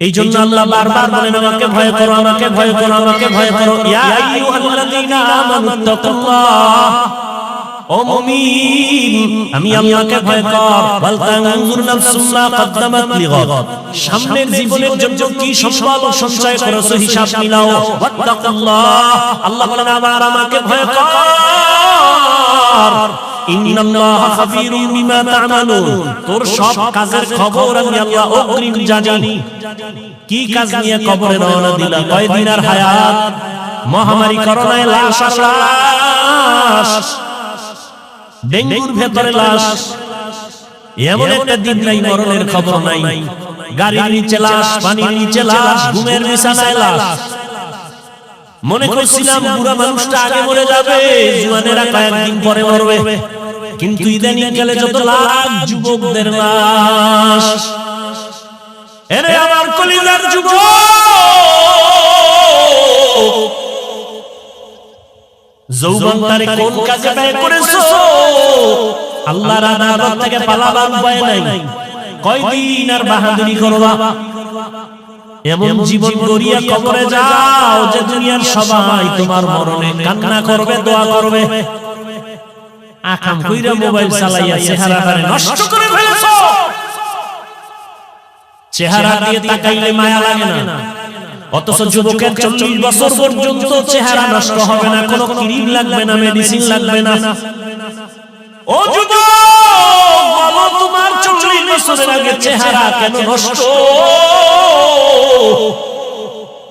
এই জন্য আল্লাহ বারবার বলেন, আমাকে ভয় করো, আমাকে ভয় করো, আমাকে ভয় করো। আমি আল্লাহ ভয় খাবীরুম বিমা তা'মালুন। তোর সব কাজের খবর আমি আল্লাহ অগ্রিম জানি। কি কাজ নিয়ে কবরে রওনা দিলা? কয়দিন আর মহামারী করোনায় লাশ আশ্বাস ডেঙ্গুর ভেতরে লাশ। এমন একটা দিন নাই, মরণের খবর নাই। গাড়ির নিচে লাশ, পানির নিচে লাশ, ঘুমের বিছানায় লাশ। মনে করছিলাম বুড়া মানুষটা আগে মরে যাবে জুয়ানেরা কয়েকদিন পরে মরবে। কিন্তু ইদানিং গেলে যত লাখ যুবকদের লাশ। এরে আমার কলিজার যুবক। যৌবন তারে কোন কাজে ব্যয় করেছ? আল্লাহর আদালত থেকে পালাবার উপায় নাই। কয়দিন আর বাহাদুরি করবা? এমন জীবন গড়িয়া কবরে যাও যে দুনিয়ার সবাই তোমার মরণে কান্না করবে দোয়া করবে। আকাম কইরা মোবাইল চালাইয়া চেহারাটারে নষ্ট করে ফেলেছো। চেহারা দিয়ে তাকাইলে মায়া লাগে না। অথচ যুবকের চল্লিশ বছর পর্যন্ত চেহারা নষ্ট হবে না কোনো ক্রিম লাগবে না মেডিসিন লাগবে না। ও যুবক চল্লিশ বছরের আগে চেহারা কেন নষ্ট?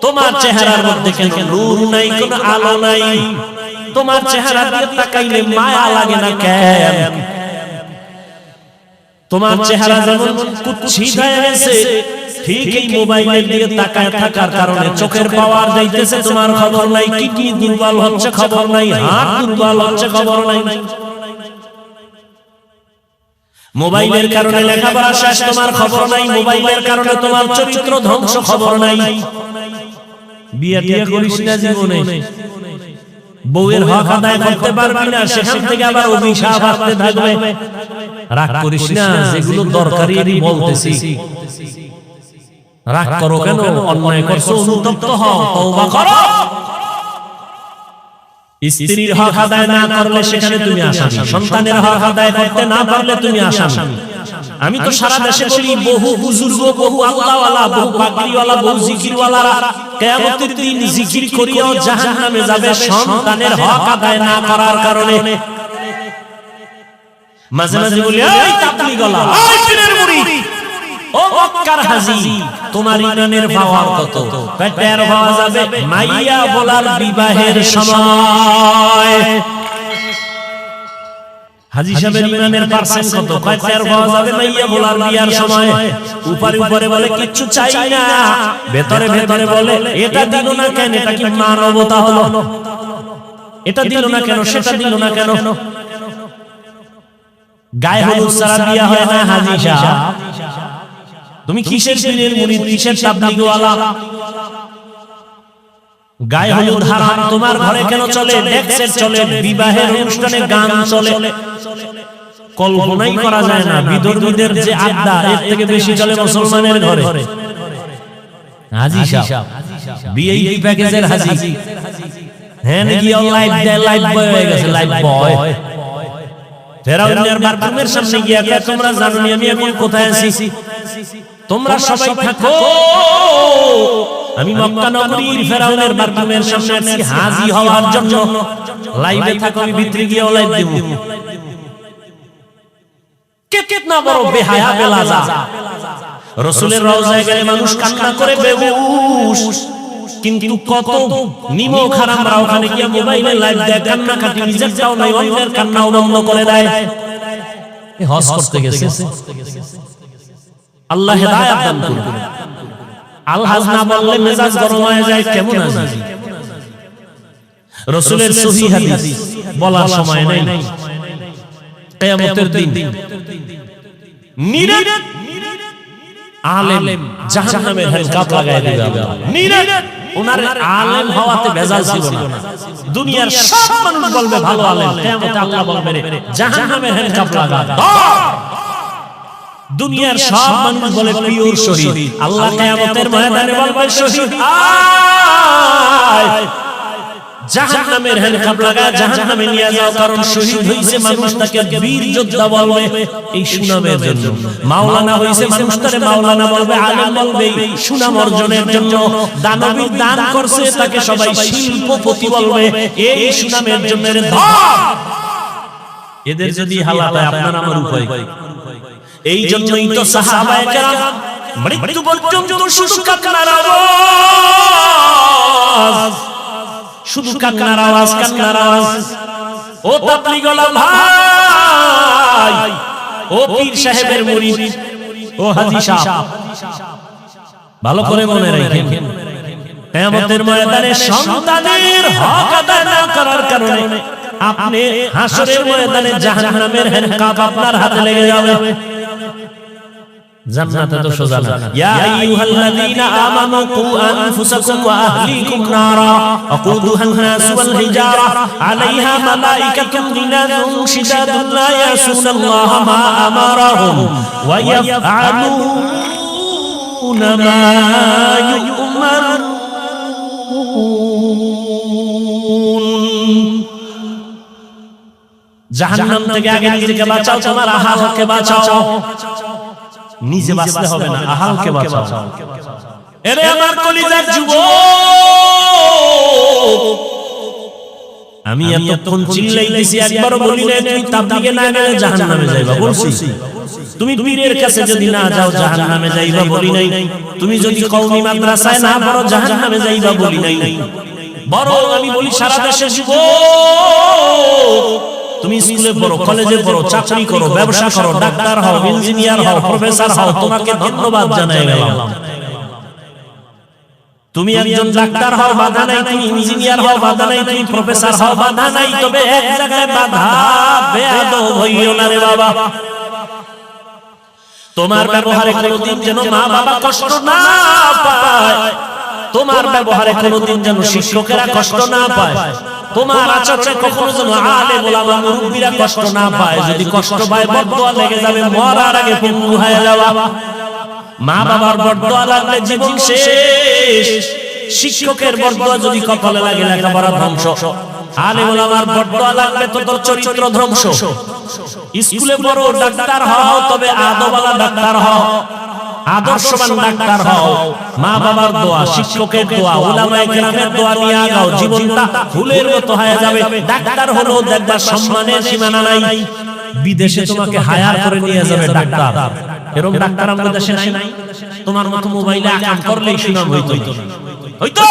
তোমার চেহারার মধ্যে কেন নূর নাই কোন আলো নাই? তোমার চেহারা দিয়ে তাকাইলে মায়া লাগে না কেন? তোমার চেহারা যেমন কুৎসিত হয়ে গেছে ঠিক এই মোবাইলের দিকে তাকায় থাকার কারণে চোখের পাওয়ার যাইতেছে তোমার খবর নাই কিডনি দুর্বল হচ্ছে খবর নাই হাত দুর্বল হচ্ছে খবর নাই। মোবাইলের কারণে লেখাপড়া শেষ তোমার খবর নাই। মোবাইলের কারণে তোমার চরিত্র ধ্বংস খবর নাই। বিয়ে টিয়া করিস না জীবনে। বউয়ের হক আদায় করতে পারবি না সেখান থেকে আবার অভিশাপ আসতে থাকবে। রাগ করিস না যেগুলো দরকারি আমি বলতেছি। রাগ করো কেন? অন্যায় করছ অনুতপ্ত হও তওবা করো। স্ত্রীর হক আদায় না করলে সেখানে তুমি আসামি। সন্তানের হক আদায় করতে না পারলে তুমি আসামি। আমি তো সারা দেশে বলি বহু বুজুর্গ বহু আল্লাহওয়ালা বহু পাগড়িওয়ালা বহু জিকিরওয়ালারা কিয়ামতের দিন জিকির করিয়াও জাহান্নামে যাবে। সন্তানের হক আদায় না করার কারণে মাঝে মাঝে বলি এই এই পীরের মুড়ি ও মক্কার হাজি তোমার ইমানের পাওয়ার কত? টের হওয়া যাবে মাইয়া বলার বিবাহের সময়। হাজি সাহেবের ইমানের পার্সেন্ট কত? হওয়া যাবে মাইয়া বলার বিয়ার সময়? উপরে উপরে বলে, কিচ্ছু চাই না। ভেতরে ভেতরে বলে, এটা দিল না কেন? এটা কি মানবতা হলো? এটা দিল না কেন? সেটা দিল না কেন? গায়ে হলুদ সারা বিয়া হয় না হাজি সাহেব। তুমি কিসের পীরের মুরিদ কিসের তাবলিগওয়ালা গায়ে হলুদ হারাম তোমার ঘরে কেন চলে? ডেক্সের চলে বিবাহের অনুষ্ঠানে গান চলে। কল্পনাই করা যায় না বিধর্মীদের যে আড্ডা এর থেকে বেশি চলে মুসলমানের ঘরে। হাজি সাহেব বিএই প্যাকেজের হাজি। হ্যাঁ নাকি লাইভ দেয় লাইভ বয় হয়ে গেছে লাইভ বয় ফেরাউনের বাথরুমের সামনে গিয়া তোমরা জানো আমি এখন কোথায় আছি? তোমরা সবাই থাকো। আমি মক্কা নগরীর ফেরাউনের বাথরুমের সামনে হাজি হওয়ার জন্য। লাইভে থাকো আমি ভিতরে গিয়ে লাইভ দেব। কে কিতনা বড় বেহায়া বেলাজা? রসুলের রওজায় গেলে মানুষ কান্না করে বেহুশ। কিন্তু কত নিমো খারাপরা ওখানে গিয়ে মোবাইলে লাইভ দেয় কান্না কাটি নিজের যাও নাই অন্যের কান্নাও বন্ধ করে দেয়। এ হজ করতে গেছে। আল্লাহ হেদায়েত দান করুন। আলহাজ না বললে মেজাজ গরম হয়ে যায় কেমন আছে? রসুলের সহি হাদিস বলার সময় নাই। কিয়ামতের দিন। আলেম জাহান্নামের হেলকাপ লাগায় দিবে ওনার আলেম হওয়াতে ভেজাল ছিল না। দুনিয়ার সব মানুষ বলবে ভালো আলেম কিয়ামতে আল্লাহ বলবে জাহান্নামের হেলকাপ লাগা দুনিয়ার সব মানুষ বলে পিওর শহীদ। আল্লাহ কিয়ামতের ময়দানে বলবে শহীদ। আয়। জাহান্নামের হেলকাপ লাগা জাহান্নামে নিয়ে যাও কারণ শহীদ হইছে মানুষ তাকে বীর যোদ্ধা বলবে। এই সুনামের জন্য। মাওলানা হইছে মানুষ তারে মাওলানা বলবে আলেম বলবে সুনাম অর্জনের জন্য দানবীর দান করছে তাকে সবাই শিল্পপতি বলবে। এই সুনামের জন্য। ধর এদের যদি হালাত হয় আপনার আমার উপায়? এই জন্যই তো সাহাবায়ে কেরাম মৃত্যু পর্যন্ত শুধু কান্নার আওয়াজ। শুধু কান্নার আওয়াজ কান্নার আওয়াজ। ও তাবলিগলা ভাই। ও পীর সাহেবের মুরিদ ও হাজী সাহেব। ভালো করে মনে রাখেন। কিয়ামতের ময়দানে সন্তানের হক আদায় না করার কারণে আপনি হাসরের ময়দানে জাহান্নামের হ্যান্ডকাপ আপনার হাতে লেগে যাবে। জান্নাতে তো সোজা না ইয়া আইয়ুহাল্লাযীনা আমানু কু আনফুসাকুম ওয়া আহলিকুম নারা আকুদুহা আন-নাস ওয়াল হিজারা আলাইহা মালাইকাতুন গিলাযুন শিদাদুন লা ইয়াসুনাল্লাহা মা আমারাহুম ওয়া ইয়াফআলুনা মা ইউমারুন জাহান্নাম থেকে আগে নিজেকে বাঁচাও তোমার আহালকে বাঁচাও নিজে বাঁচতে হবে না আহালকে বাঁচাও। এরে আমার কলিজার যুব আমি এতক্ষণ চিল্লাইতেছি একবারও বলি না তুমি তাবলিগে না গেলে জাহান্নামে যাইবা। বলছি তুমি পীরের কাছে যদি না যাও জাহান্নামে যাইবা বলি নাই। তুমি যদি কওমি মাদ্রাসায় না পড়ো জাহান্নামে যাইবা বলি নাই। বরং আমি বলি সারা দেশে যুব তুমি স্কুলে পড়ো কলেজে পড়ো চাকরি করো ব্যবসা করো ডাক্তার হও ইঞ্জিনিয়ার হও প্রফেসর হও তোমাকে ধন্যবাদ জানাই গেলাম তুমি একজন ডাক্তার হও বাধা নাই তুমি ইঞ্জিনিয়ার হও বাধা নাই তুমি প্রফেসর হও বাধা নাই তবে এক জায়গায় বাধা বেয়াদব হইও না রে বাবা। তোমার ব্যবহারে কোনোদিন যেন মা বাবা কষ্ট না পায়। তোমার ব্যবহারে কোনোদিন যেন শিক্ষকেরা কষ্ট না পায়। তোমার আচরণে কখনো যেন আলে মুরব্বীরা কষ্ট না পায়। যদি কষ্ট পায় বদদোয়া লেগে যাবে মরার আগে পঙ্গু হয়ে যাওয়া। মা বাবার লাগলে জীবন শেষ। শিক্ষকের বদদোয়া যদি কপালে লাগে লেখাপড়া ধ্বংস। আলে ওলামার বদদোয়া লাগলে তো তোর চরিত্র ধ্বংস। স্কুলে পড়ো ডাক্তার হও তবে আদবালা ডাক্তার হও। আদর্শবান ডাক্তার হও। মা বাবার দোয়া শিক্ষকের দোয়া ওলামায়ে কেরামের দোয়া নিয়ে আগাও। জীবনটা ফুলের মতো হয়ে যাবে। ডাক্তার হলো দেখবা সম্মানের সীমানা নাই। বিদেশে তোমাকে হায়ার করে নিয়ে যাবে ডাক্তার। এরকম ডাক্তার আমাদের দেশে নাই। তোমার মতো মোবাইলে আকাম করলেই সুনাম হইতো? হইতো?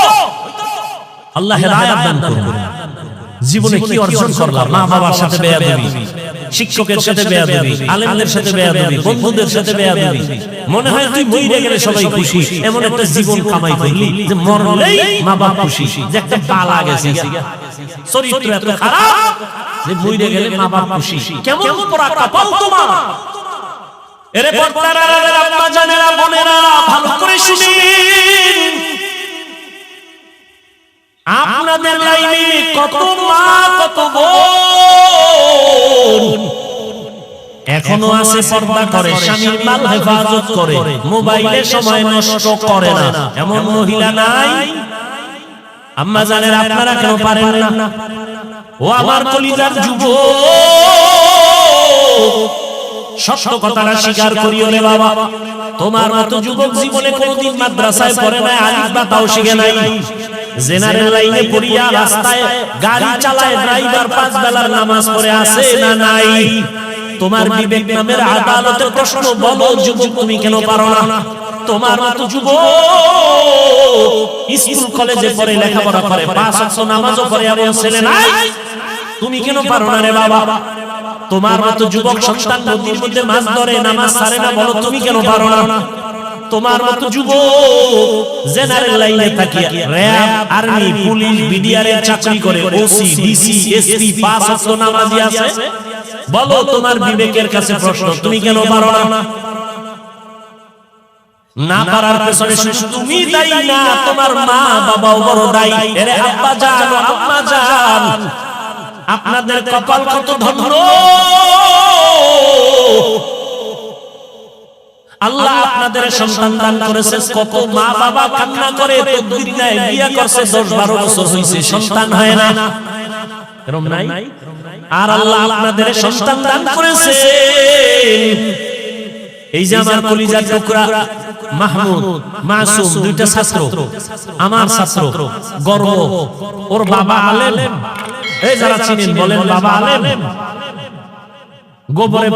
আল্লাহ হেদায়েত দান করুন। জীবনে কি অর্জন করলাম? মা বাবার সাথে বেয়াদবি শিক্ষকের সাথে বেয়াদবি আলেমদের সাথে বেয়াদবি বন্ধুদের সাথে বেয়াদবি। মনে হয় তুই মইরে গেলে সবাই খুশি। এমন একটা জীবন কামাই করলি যে মরলেই মা বাবা খুশি। যে একটা বালা গেছে। চরিত্র এত খারাপ যে মইরে গেলে মা বাবা খুশি। কেমন পোড়া কপাল তোমার? এরে পর্দারা আম্মা জানেরা বোনেরা ভালো করে শুনিন আপনাদের লাইনে কত মা কত বোন। এখনও আছে পর্দা করে স্বামীর মাল হেফাজত করে মোবাইলে সময় নষ্ট করে না। এমন মহিলা নাই। আম্মা জানেন আপনারা কেন পারেন না? ও আমার কলিজার যুব সত্য কথাটা স্বীকার করিও রে বাবা। তোমার মতো যুবক জীবনে কোনোদিন মাদ্রাসায় পড়ে নাই আলিফ বা তাও শিখে নাই। জেনারেল লাইনে পড়িয়া রাস্তায় গাড়ি চালায় ড্রাইভার পাঁচ বেলার নামাজ পড়ে আছে না নাই? তোমার বিবেক নামের আদালতে প্রশ্ন বলো যুবক তুমি কেন পারো না? তোমার মতো যুবক স্কুল কলেজে পড়ে লেখাপড়া করে পাঁচ ওয়াক্ত নামাজও পড়ে এমন ছেলে নাই? তুমি কেন পারো না রে বাবা? তোমার মতো যুবক সন্তান নদীর মধ্যে মাছ ধরে নামাজ ছাড়ে না বলো তুমি কেন পারো না? তোমার মতো যুবক জেনারেল লাইনে থাকি র‍্যাব আর্মি পুলিশ বিডিআর এর চাকরি করে ওসি ডিসি এসপি পাঁচ ওয়াক্ত নামাজি আছে। বলো তোমার বিবেকের কাছে প্রশ্ন তুমি কেন পারো না? না পারার পেছনে তুমি দায়ী না তোমার মা বাবাও বড় দায়ী। এরে আব্বা জান আম্মা জান আপনাদের কপাল কত ধন্য? আল্লাহ আপনাদের সন্তান দান করেছে কত মা বাবা কান্না করে তকদির নাই বিয়ে করছে 10 12 বছর হইছে সন্তান হয় না। এরকম নাই? আর আল্লাহ আপনাদের সন্তান দান করেছে। এই যে আমার কলিজার টুকরা মাহমুদ মাসুম দুইটা ছাত্র আমার ছাত্র গর্ব ওর বাবা আলেম। এই যারা চিনেন বলেন বাবা আলেম। গোবরে